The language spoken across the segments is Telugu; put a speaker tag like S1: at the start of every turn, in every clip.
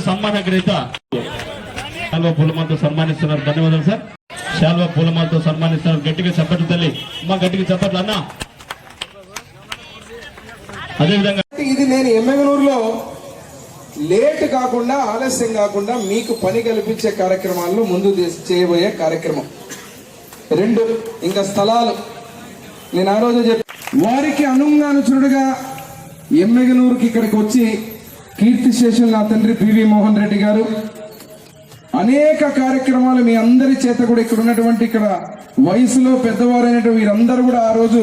S1: సన్మాన గ్రహీత శాల్వా పూలమాలతో సన్మానిస్తున్నారు. ధన్యవాదాలు సార్. శాల్వా పూలమాలతో సన్మానిస్తున్నారు. గట్టిగా చెప్పట్లు తల్లి. మా గట్టిగా చెప్పట్లు అన్న. అదేవిధంగా
S2: ఇది నేను ఎమ్మెగనూరులో లేట్ కాకుండా ఆలస్యం కాకుండా మీకు పని కల్పించే కార్యక్రమాల్లో ముందు చేయబోయే కార్యక్రమం. రెండు ఇంకా స్థలాలు. నేను ఆ రోజు చెప్పి వారికి అనుంగానుచురుడుగా ఎమ్మెగనూరుకి ఇక్కడికి వచ్చి కీర్తిశేషులు నా తండ్రి పివి మోహన్ రెడ్డి గారు. అనేక కార్యక్రమాలు మీ అందరి చేత కూడా ఇక్కడ ఉన్నటువంటి ఇక్కడ వయసులో పెద్దవారైనటువంటి వీరందరూ కూడా ఆ రోజు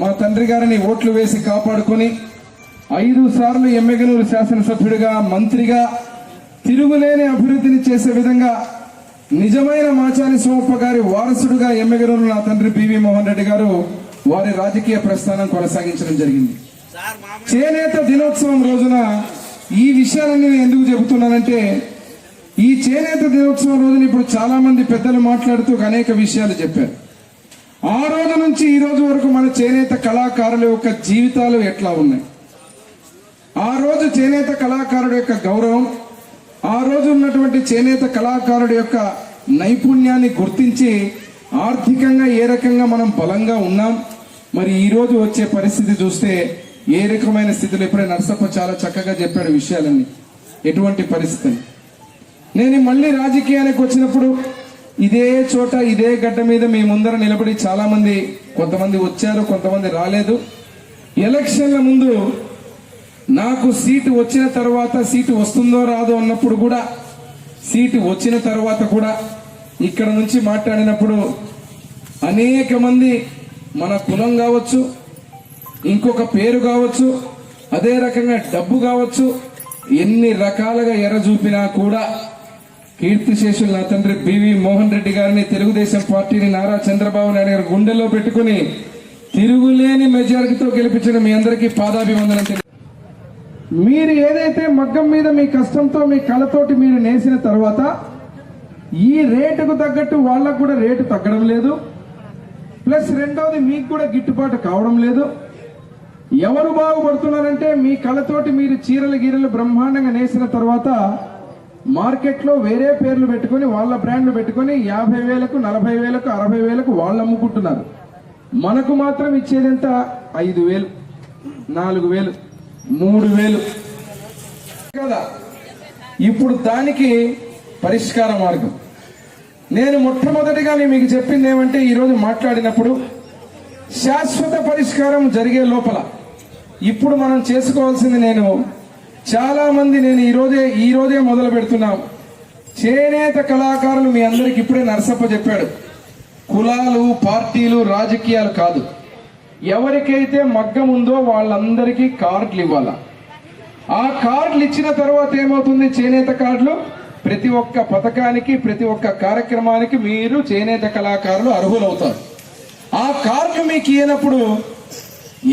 S2: మా తండ్రి గారిని ఓట్లు వేసి కాపాడుకొని ఐదు సార్లు ఎమ్మెగనూరు శాసనసభ్యుడిగా మంత్రిగా తిరుగులేని అభివృద్ధిని చేసే విధంగా నిజమైన మాచాని సోమప్ప గారి వారసుడుగా ఎమ్మెగనూరు నా తండ్రి పివి మోహన్ రెడ్డి గారు వారి రాజకీయ ప్రస్థానం కొనసాగించడం జరిగింది. చేనేత దినోత్సవం రోజున ఈ విషయాలన్నీ నేను ఎందుకు చెబుతున్నానంటే ఈ చేనేత దినోత్సవం రోజున ఇప్పుడు చాలామంది పెద్దలు మాట్లాడుతూ అనేక విషయాలు చెప్పారు. ఆ రోజు నుంచి ఈ రోజు వరకు మన చేనేత కళాకారుల యొక్క జీవితాలు ఎట్లా ఉన్నాయి? ఆ రోజు చేనేత కళాకారుడు యొక్క గౌరవం ఆ రోజు ఉన్నటువంటి చేనేత కళాకారుడి యొక్క నైపుణ్యాన్ని గుర్తించి ఆర్థికంగా ఏ రకంగా మనం బలంగా ఉన్నాం మరి ఈరోజు వచ్చే పరిస్థితి చూస్తే ఏ రకమైన స్థితిలో ఇప్పుడే నరసప్ప చాలా చక్కగా చెప్పాడు విషయాలన్నీ. ఎటువంటి పరిస్థితిని నేను మళ్ళీ రాజకీయానికి వచ్చినప్పుడు ఇదే చోట ఇదే గడ్డ మీద మీ ముందర నిలబడి చాలామంది కొంతమంది వచ్చారు కొంతమంది రాలేదు. ఎలక్షన్ల ముందు నాకు సీటు వచ్చిన తర్వాత సీటు వస్తుందో రాదో అన్నప్పుడు కూడా సీటు వచ్చిన తర్వాత కూడా ఇక్కడ నుంచి మాట్లాడినప్పుడు అనేక మంది మన కులం కావచ్చు ఇంకొక పేరు కావచ్చు అదే రకంగా డబ్బు కావచ్చు ఎన్ని రకాలుగా ఎర్ర చూపినా కూడా కీర్తిశేషులు నా తండ్రి బివి మోహన్ రెడ్డి గారిని తెలుగుదేశం పార్టీని నారా చంద్రబాబు నాయుడు గారి గుండెల్లో పెట్టుకుని తిరుగులేని మెజారిటీతో గెలిపించిన మీ అందరికీ పాదాభివందనం మీరు ఏదైతే మగ్గం మీద మీ కష్టంతో మీ కళతోటి మీరు నేసిన తర్వాత ఈ రేటుకు తగ్గట్టు వాళ్ళకు కూడా రేటు తగ్గడం లేదు. ప్లస్ రెండవది మీకు కూడా గిట్టుబాటు కావడం లేదు. ఎవరు బాగుపడుతున్నారంటే మీ కళతోటి మీరు చీరలు గీరలు బ్రహ్మాండంగా నేసిన తర్వాత మార్కెట్లో వేరే పేర్లు పెట్టుకొని వాళ్ళ బ్రాండ్లు పెట్టుకొని యాభై వేలకు నలభై వేలకు అరవై వేలకు వాళ్ళు అమ్ముకుంటున్నారు. మనకు మాత్రం ఇచ్చేదెంత ఐదు వేలు నాలుగు వేలు మూడు వేలు. కదా? ఇప్పుడు దానికి పరిష్కార మార్గం. నేను మొట్టమొదటిగా నేను మీకు చెప్పింది ఏమంటే ఈరోజు మాట్లాడినప్పుడు శాశ్వత పరిష్కారం జరిగే లోపల ఇప్పుడు మనం చేసుకోవాల్సింది నేను. చాలా మంది నేను ఈరోజే ఈరోజే ఈ రోజే మొదలు పెడుతున్నాం. చేనేత కళాకారులు మీ అందరికి ఇప్పుడే నరసప్ప చెప్పాడు. కులాలు పార్టీలు రాజకీయాలు కాదు. ఎవరికైతే మగ్గం ఉందో వాళ్ళందరికీ కార్డులు ఇవ్వాల? ఆ కార్డులు ఇచ్చిన తర్వాత ఏమవుతుంది? చేనేత కార్డులు ప్రతి ఒక్క పథకానికి ప్రతి ఒక్క కార్యక్రమానికి మీరు చేనేత కళాకారులు అర్హులవుతారు. ఆ కార్డులు మీకు ఇయ్యనప్పుడు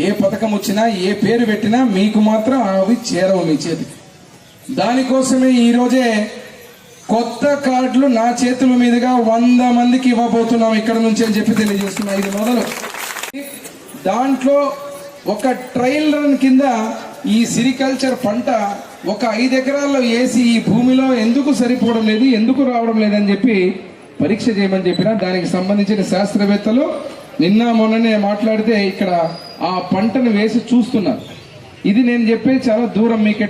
S2: ఏ పథకం వచ్చినా ఏ పేరు పెట్టినా మీకు మాత్రం అవి చేరవు మీ చేతికి. దానికోసమే ఈరోజే కొత్త కార్డులు నా చేతుల మీదుగా వంద మందికి ఇవ్వబోతున్నాం ఇక్కడ నుంచి అని చెప్పి తెలియజేస్తున్నా ఇది మొదలు దాంట్లో ఒక ట్రయల్ రన్ కింద ఈ సిరికల్చర్ పంట ఒక ఐదు ఎకరాల్లో వేసి ఈ భూమిలో ఎందుకు సరిపోవడం లేదు ఎందుకు రావడం లేదని చెప్పి పరీక్ష చేయమని చెప్పిన దానికి సంబంధించిన శాస్త్రవేత్తలు నిన్న మొన్ననే మాట్లాడితే ఇక్కడ ఆ పంటను వేసి చూస్తున్నారు. ఇది నేను చెప్పేది చాలా దూరం మీకు